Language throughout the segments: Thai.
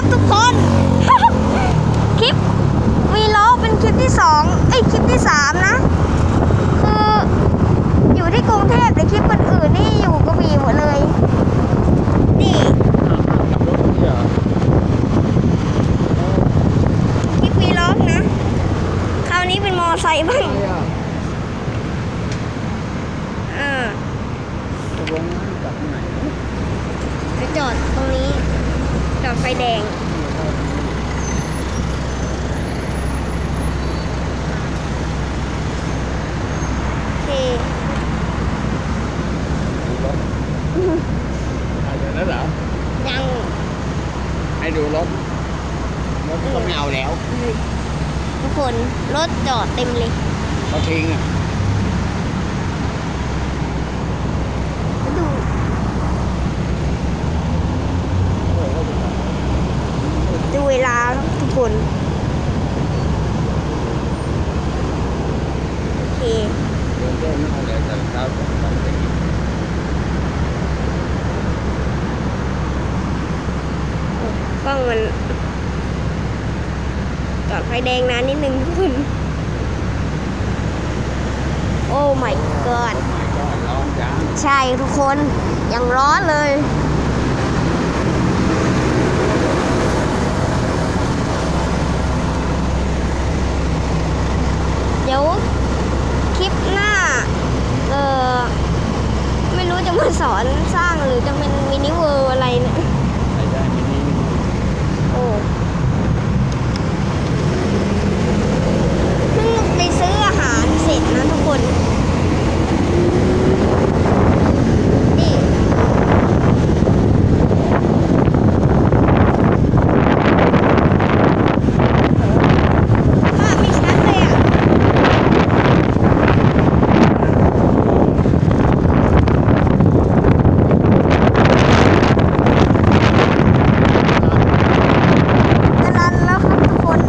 ครับทุกคน คลิปวีล็อกเป็นคลิปที่สองเอ้ยคลิปที่สามนะ คืออยู่ที่กรุงเทพแต่คลิปคนอื่นนี่อยู่กระบี่หมดเลย นี่คลิปวีล็อกนะ คราวนี้เป็นมอไซค์บ้างอ่าไปจอดตรงนี้ จอดไฟแดง โอเคแล้วเหรอ ยังให้ดูรถ รถก็ไม่เอาแล้ว ทุกคน รถจอดเต็มเลย เขาทิ้งอะ แล้วดูดูเวลาแล้วทุกคน โอเค เดินเล่นไม่เอาแล้วแต่เช้าส องวันไปกินกล้องมันจอดไฟแดงนานนิดนึงทุกคน โอ้ my god ไม่ก็ร้องจังใช่ทุกคน ยังร้อนเลย เดี๋ยวคลิปหน้า เออไมาสอนสร้างหรือจะเป็นมินิเวิร์อะไรเนะ ใส่ได้มินิมินิ โอ้เพิ่งไปซื้ออาหารเสร็จนะทุกคน นี่ ภาพไม่ชัดเลยอะ จะรันแล้วครับทุกคน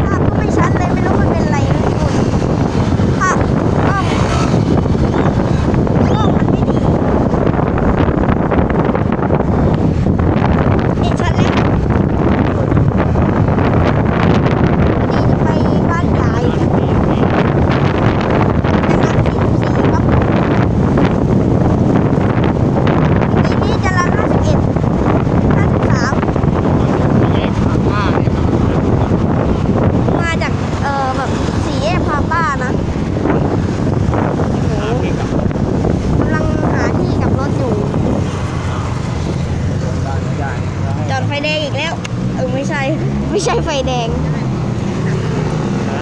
ภาพก็ไม่ชัดเลยไม่รู้มันเป็นอะไรนะทุกคนภาพกล้องกล้องมันไม่ดีเห็นชัดแล้วนี่จะไปบ้านยายนะครับ44ครับ ปีนี้จะรัน51 53 แยกทางผ้าเนี่ยมัน มาจาก เอ่อ แบบสี่แยกพาป้านะโอ้ หา โห ที่กลับ กำลังหาที่กลับรถอยู่ ลงได้ไม่ได้แล้วให้ จอดไฟแดงอีกแล้ว เออ ไม่ใช่ไม่ใช่ไฟแดง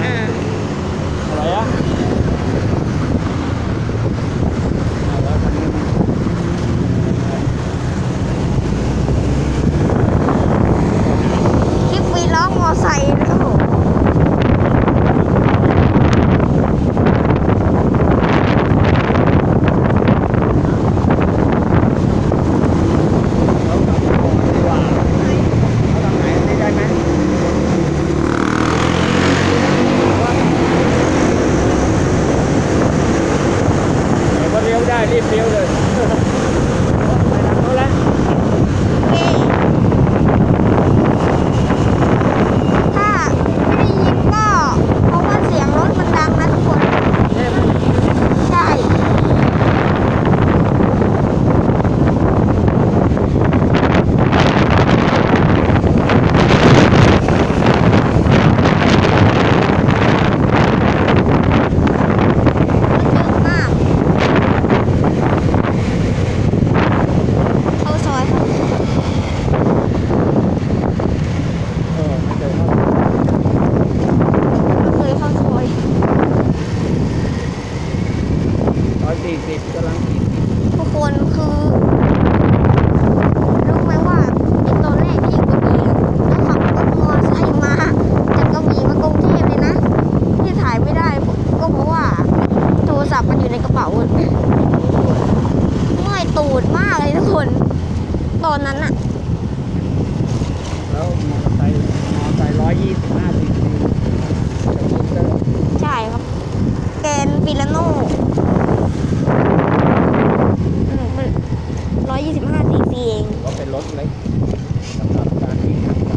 อ่าอะไรอะ ถเล็กสำหรับการวิ่งทางไกล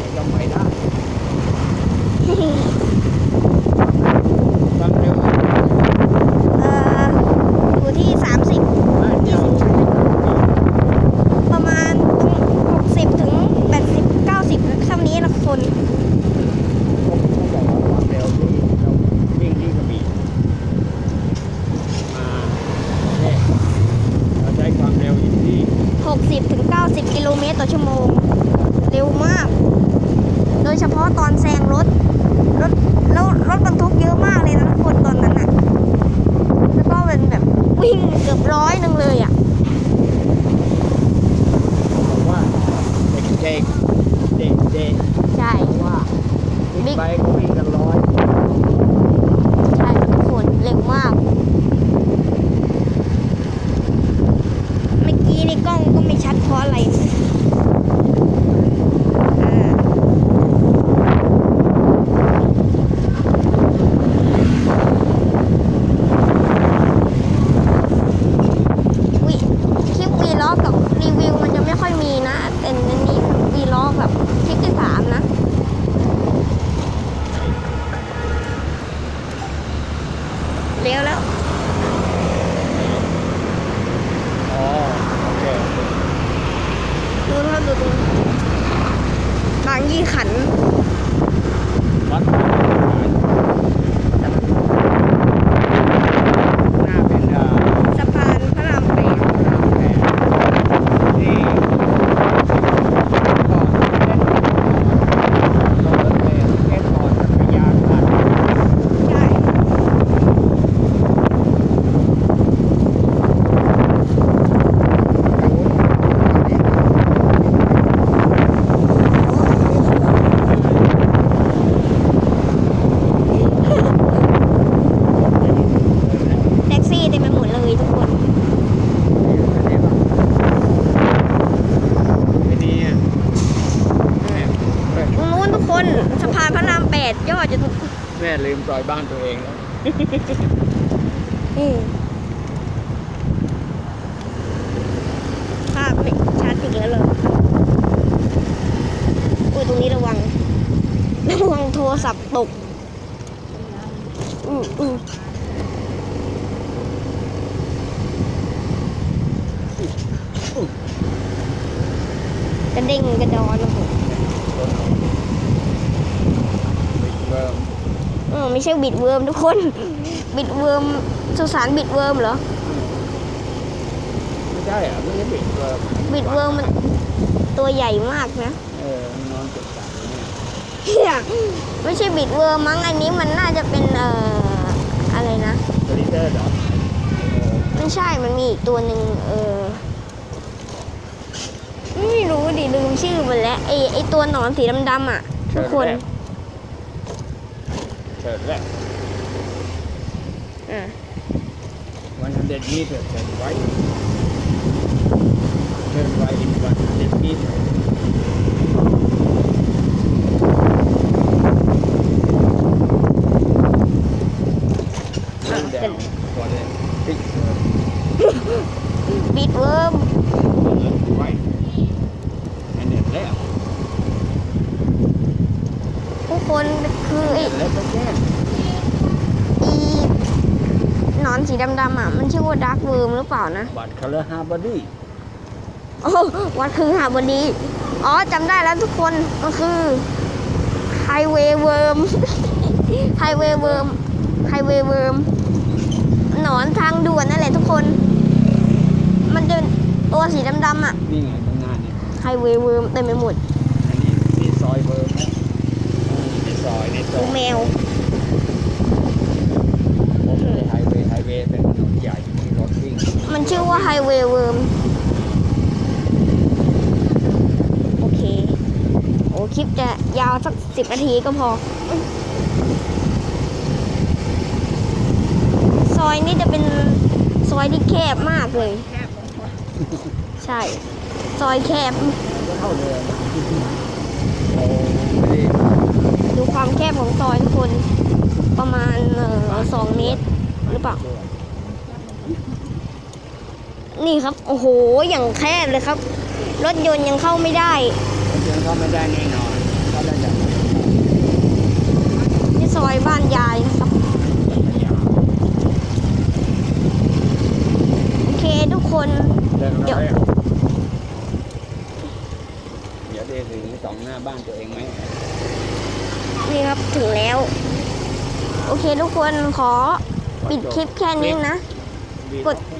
มันก็ไม่ได้ความเร็ว เอ่ออยู่ที่ 30 บ้านเรา ประมาณตรง60 ถึง 80 90เท่านี้ละคน ผมต้องบอกว่าความเร็วที่เราวิ่งที่กระบี่มาเนี่ยเราใช้ความเร็วอยู่ที่ 60 ถึง 90 กิโลเมตรต่อชั่วโมง เร็วมาก โดยเฉพาะตอนแซงรถ รถแล้ว รถบรรทุกเยอะมากเลยนะทุกคนตอนนั้นอะแล้วก็เป็นแบบวิ่งเกือบร้อยหนึ่งเลยอะบอกว่าเด็กเด็กเด็กเด็กใช่เพราะว่าบิ๊กไบค์เขาวิ่งกันร้อย ใช่ครับทุกคนเร็วมาก เมื่อกี้ในกล้องก็ไม่ชัดเพราะอะไรอ่าวิคลิปวีล็อกกับรีวิวมันจะไม่ค่อยมีนะ แต่ในนี้วีล็อกแบบคลิปที่สามนะ เร็วแล้ว อ๋อโอเค ดูนะดูดูบางยี่ขัน วัดหน้าเป็นอ่า สะพานพระรามแปด ที่ก่อนเล่นรถเมล์เล่นก่อนจักรยานผ่าน ใช่แท็กซี่เต็มไปหมดเลยทุกคน ไม่ดีอะแม่ ตรงนู้นทุกคนสะพานพระรามแป ดยอดจะแม่ลืมซอยบ้านตัวเองแล้วอืมภาพไม่ชัดอีกแล้วเลยอุ้ยตรงนี้ระวัง ระวังโทรศัพท์ตก อืมอืมกระเด้งกระดอนนะผม เริ่มเออไม่ใช่บิดเวิร์มทุกคน บิดเวิร์มสุสานบิดเวิร์มเหรอ ไม่ใช่อะไม่ใช่บิดเริ่มบิดเวิร์มมันตัวใหญ่มากนะเออมันนอนเจ็บสายเนี่ยเหี้ยไม่ใช่บิดเวิร์มมั้งอันนี้มันน่าจะเป็นเอ่ออะไรนะ สลิเตอร์ดอกไม่ใช่ มันมีอีกตัวหนึ่งเออ ไม่รู้ดิลืมชื่อมันแล้วไอไอตัวหนอนสีดำๆอะ ทุกคนเชิญแรก อะวันฮันเดดมีเถอะเชิญไว้เชิญไว้อีกวันฮันเดดมีเถอะเริ่มแดงก่อนเลยติ๊กเออ บิดเวิร์ม ไว้อันเด็ดแล้ว ทุกคนคือไอ แล้วก็แก้ อีหนอนสี ดำๆอะ มันชื่อว่าดาร์กเวิร์มหรือเปล่านะ บัตรคัลเลอร์ฮาร์บอดี้โอ้วัดคือหาบดี อ๋อจำได้แล้วทุกคนมันคือไฮเวย์เวิร์มไฮเวย์เวิร์มไฮเวย์เวิร์มหนอนทางด่วนนั่นแหละทุกคน มันจะตัวสีดำๆอะนี่ไงข้างหน้าเนี่ยไฮเวย์เวิร์มเต็มไปหมดอันนี้นี่ซอยเบอร์นะในซอยในซดูอยแมว ผมเลยไฮเวย์ไฮเวย์เป็นถนน ใหญ่ที่รถวิ่งมันชื่อว่าไฮเวย์เวิร์มโอเค โอ้คลิปจะยาวสักสิบนาทีก็พอ ซอยนี้จะเป็นซอยที่แคบมากเลย ใช่ ซอยแคบก็เท่าเดิมโอ้ไม่ได้ดูความแคบของซอยทุกคน ประมาณเอ่อสองเมตรหรือเปล่า ด้วย นี่ครับ โอ้โห อย่างแคบเลยครับ รถยนต์ยังเข้าไม่ได้เดินเข้าไม่ได้แน่นอนเพราะเราจะที่ซอยบ้านยายนะครับ โอเคทุกคน เดินเดี๋ยวเร็วเดี๋ยวเดินถึงสองหน้าบ้านตัวเองไหมนี่ครับถึงแล้ว โอเคทุกคนขอปิดคลิปแค่นี้นะ กดแค่นี้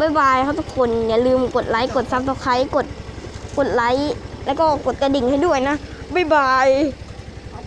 บ๊ายบายครับทุกคน อย่าลืมกดไลค์ กดซับสไครต์กด กดไลค์ แล้วก็กดกระดิ่งให้ด้วยนะ บ๊ายบาย